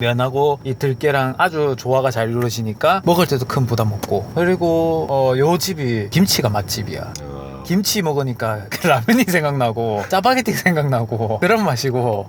면하고 이 들깨랑 아주 조화가 잘 이루어지니까 먹을 때도 큰 부담 없고. 그리고 어, 요 집이 김치가 맛집이야. 어, 김치 먹으니까 그 라면이 생각나고 짜파게티 생각나고 그런 맛이고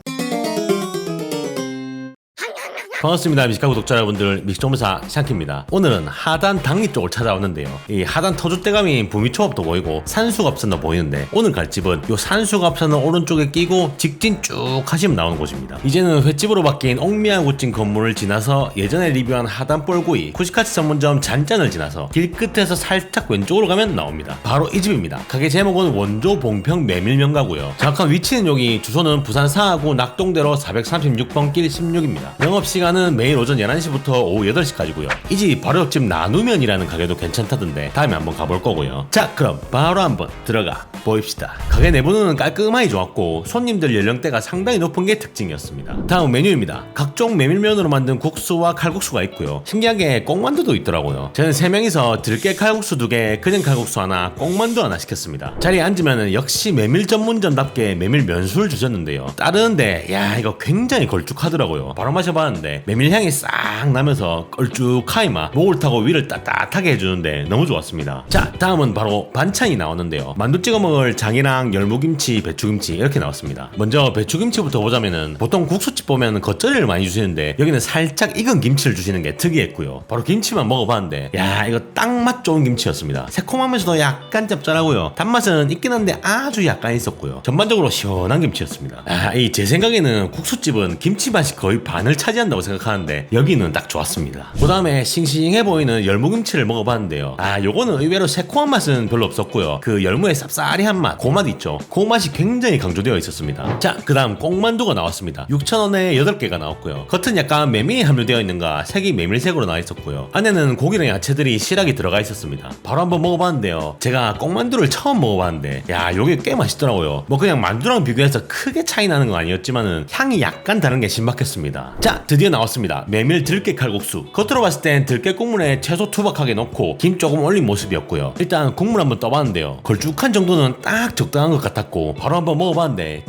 반갑습니다. 미식가 구 독자 여러분들 미식정보사 샹키입니다. 오늘은 하단 당리 쪽을 찾아왔는데요. 이 하단 터줏대감인 부미초밥도 보이고 산수갑선도 보이는데 오늘 갈 집은 요 산수갑선을 오른쪽에 끼고 직진 쭉 하시면 나오는 곳입니다. 이제는 횟집으로 바뀐 옥미야구찜 건물을 지나서 예전에 리뷰한 하단 뻘구이 쿠시카츠 전문점 잔짠을 지나서 길 끝에서 살짝 왼쪽으로 가면 나옵니다. 바로 이 집입니다. 가게 제목은 원조 봉평 메밀면가고요. 정확한 위치는 여기 주소는 부산 상하구 낙동대로 436번 길 16입니다. 영업시간 은 매일 오전 11시부터 오후 8시까지고요. 이 집 바로 옆집 나누면이라는 가게도 괜찮다던데 다음에 한번 가볼 거고요. 자 그럼 바로 한번 들어가 보입시다. 가게 내부는 깔끔하게 좋았고 손님들 연령대가 상당히 높은 게 특징이었습니다. 다음 메뉴입니다. 각종 메밀면으로 만든 국수와 칼국수가 있고요. 신기하게 꽁만두도 있더라고요. 저는 3명이서 들깨 칼국수 2개, 그냥 칼국수 하나, 꽁만두 하나 시켰습니다. 자리에 앉으면 역시 메밀 전문점답게 메밀 면수를 주셨는데요. 따르는데 야 이거 굉장히 걸쭉하더라고요. 바로 마셔봤는데 메밀 향이 싹 나면서 걸쭉하이 막 목을 타고 위를 따뜻하게 해주는데 너무 좋았습니다. 자 다음은 바로 반찬이 나오는데요. 만두 찍어 먹을 장이랑 열무김치, 배추김치 이렇게 나왔습니다. 먼저 배추김치부터 보자면은 보통 국수집 보면 겉절이를 많이 주시는데 여기는 살짝 익은 김치를 주시는 게 특이했고요. 바로 김치만 먹어봤는데 야 이거 딱 맛 좋은 김치였습니다. 새콤하면서도 약간 짭짤하고요. 단맛은 있긴 한데 아주 약간 있었고요. 전반적으로 시원한 김치였습니다. 아, 이 제 생각에는 국수집은 김치 맛이 거의 반을 차지한다고 생각 하는데 여기는 딱 좋았습니다. 그 다음에 싱싱해 보이는 열무김치를 먹어봤는데요. 아, 요거는 의외로 새콤한 맛은 별로 없었고요. 그 열무의 쌉싸리한 맛, 그맛 있죠. 그 맛이 굉장히 강조되어 있었습니다. 자, 그 다음 꽁만두가 나왔습니다. 6,000원에 8개가 나왔고요. 겉은 약간 메밀이 함유되어 있는가 색이 메밀색으로 나와 있었고요. 안에는 고기랑 야채들이 실하게 들어가 있었습니다. 바로 한번 먹어봤는데요. 제가 꽁만두를 처음 먹어봤는데 야, 요게 꽤 맛있더라고요. 뭐 그냥 만두랑 비교해서 크게 차이 나는 건 아니었지만은 향이 약간 다른 게 신박했습니다. 자, 드디어 나 왔습니다. 메밀 들깨 칼국수. 겉으로 봤을 땐 들깨 국물에 채소 투박하게 넣고 김 조금 올린 모습이었고요. 일단 국물 한번 떠봤는데요. 걸쭉한 정도는 딱 적당한 것 같았고 바로 한번 먹어봤는데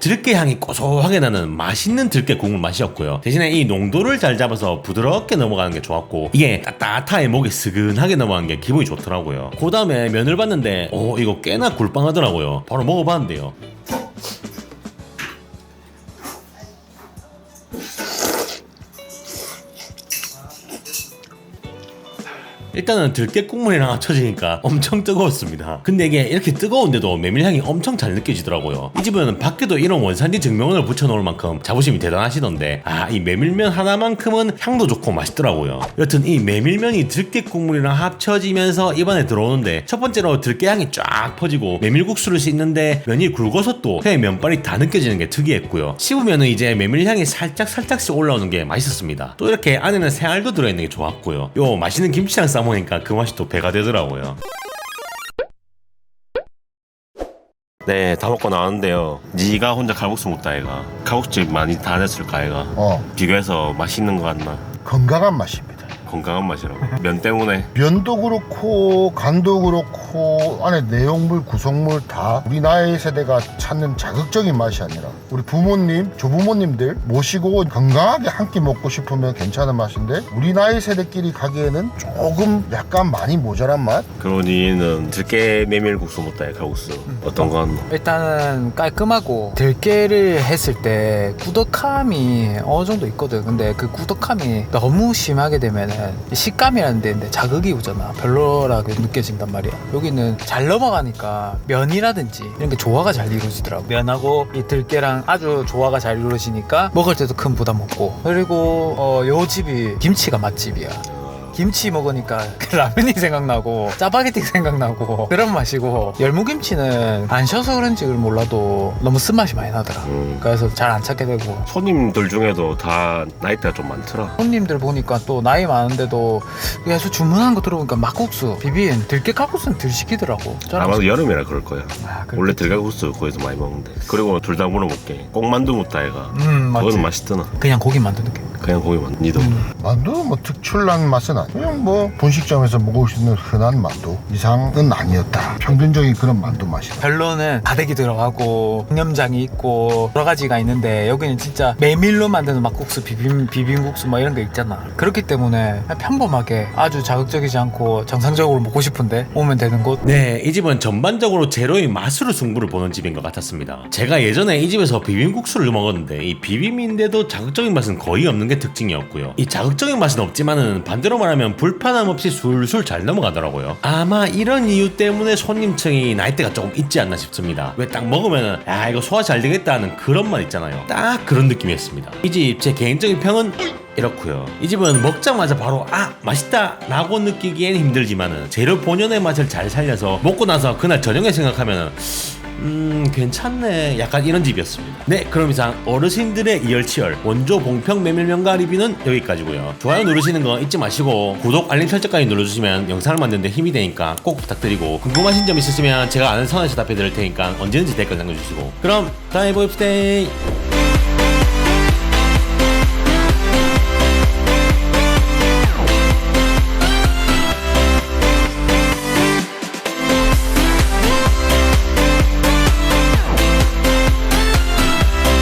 들깨 향이 고소하게 나는 맛있는 들깨 국물 맛이었고요. 대신에 이 농도를 잘 잡아서 부드럽게 넘어가는 게 좋았고 이게 따뜻하게 목에 스근하게 넘어가는 게 기분이 좋더라고요. 그 다음에 면을 봤는데 어 이거 꽤나 굴빵하더라고요. 바로 먹어봤는데요. 일단은 들깨 국물이랑 합쳐지니까 엄청 뜨거웠습니다. 근데 이게 이렇게 뜨거운데도 메밀향이 엄청 잘 느껴지더라고요. 이 집은 밖에도 이런 원산지 증명을 붙여놓을 만큼 자부심이 대단하시던데 아 이 메밀면 하나만큼은 향도 좋고 맛있더라고요. 여튼 이 메밀면이 들깨 국물이랑 합쳐지면서 입안에 들어오는데 첫 번째로 들깨 향이 쫙 퍼지고 메밀국수를 씻는데 면이 굵어서 또회 면발이 다 느껴지는 게 특이했고요. 씹으면은 이제 메밀향이 살짝 살짝씩 올라오는 게 맛있었습니다. 또 이렇게 안에는 새알도 들어있는 게 좋았고요. 요 맛있는 김치랑 싸먹 으니까 그 맛이 또 배가 되더라고요. 네, 다 먹고 나왔는데요. 네가 혼자 칼국수 먹다 애가 칼국수집 많이 다녔을까 애가 어, 비교해서 맛있는 거 같나? 건강한 맛입니다. 건강한 맛이라고. 면 때문에 면도 그렇고 간도 그렇고 안에 내용물 구성물 다 우리 나이 세대가 찾는 자극적인 맛이 아니라 우리 부모님 조부모님들 모시고 건강하게 한 끼 먹고 싶으면 괜찮은 맛인데 우리 나이 세대끼리 가기에는 조금 약간 많이 모자란 맛? 그러니는 들깨 메밀국수 애 칼국수. 어떤 거 같나? 일단은 깔끔하고 들깨를 했을 때 꾸덕함이 어느 정도 있거든. 근데 그 꾸덕함이 너무 심하게 되면은 식감이라는 데인데 자극이 오잖아. 별로라고 느껴진단 말이야 여기는 잘 넘어가니까 면이라든지 이런 게 조화가 잘 이루어지더라고. 면하고 이 들깨랑 아주 조화가 잘 이루어지니까 먹을 때도 큰 부담 없고. 그리고 어, 요 집이 김치가 맛집이야 김치 먹으니까 그 라면이 생각나고 짜파게티 생각나고 그런 맛이고 열무김치는 안 셔서 그런지 몰라도 너무 쓴맛이 많이 나더라 음. 그래서 잘 안 찾게 되고 손님들 중에도 다 나이대가 좀 많더라. 손님들 보니까 또 나이 많은데도 그래서 주문한 거 들어보니까 막국수 비빔 들깨 칼국수는 들 시키더라고 아마도 여름이라 그럴 거야. 아. 원래 들깨국수 거기서 많이 먹는데. 그리고 둘 다 물어볼게. 꼭만두 먹다 애가. 음 그거는 맛있더나. 그냥 고기 만드는 게 그냥 고기만. 니도. 음. 만두는 뭐 특출난 맛은 아니야 그냥 뭐 분식점에서 먹을 수 있는 흔한 만두 이상은 아니었다. 평균적인 그런 만두 맛이다. 별로는 다대기 들어가고 양념장이 있고 여러 가지가 있는데 여기는 진짜 메밀로 만드는 막국수 비빔 비빔국수 뭐 이런 게 있잖아 그렇기 때문에 그냥 평범하게 아주 자극적이지 않고 정상적으로 먹고 싶은데 오면 되는 곳 네, 이 집은 전반적으로 제로의 맛으로 승부를 보는 집인 것 같았습니다. 제가 예전에 이 집에서 비빔국수를 먹었는데 이 비빔인데도 자극적인 맛은 거의 없는 게 특징이었고요. 이 자극적인 맛은 없지만은 반대로 말하면 불편함 없이 술술 잘 넘어가더라고요. 아마 이런 이유 때문에 손님층이 나이대가 조금 있지 않나 싶습니다. 왜 딱 먹으면은 야 이거 소화 잘 되겠다 하는 그런 맛 있잖아요. 딱 그런 느낌이었습니다. 이 집 제 개인적인 평은 이렇고요. 이 집은 먹자마자 바로 아 맛있다 라고 느끼기엔 힘들지만은 재료 본연의 맛을 잘 살려서 먹고 나서 그날 저녁에 생각하면은 음 괜찮네. 약간 이런 집이었습니다. 네 그럼 이상 어르신들의 이열치열 원조 봉평 메밀면가 리뷰는 여기까지고요. 좋아요 누르시는 거 잊지 마시고 구독 알림 설정까지 눌러주시면 영상을 만드는데 힘이 되니까 꼭 부탁드리고 궁금하신 점 있으시면 제가 아는 선에서 답해 드릴 테니까 언제든지 댓글 남겨주시고. 그럼 다음에 봅시다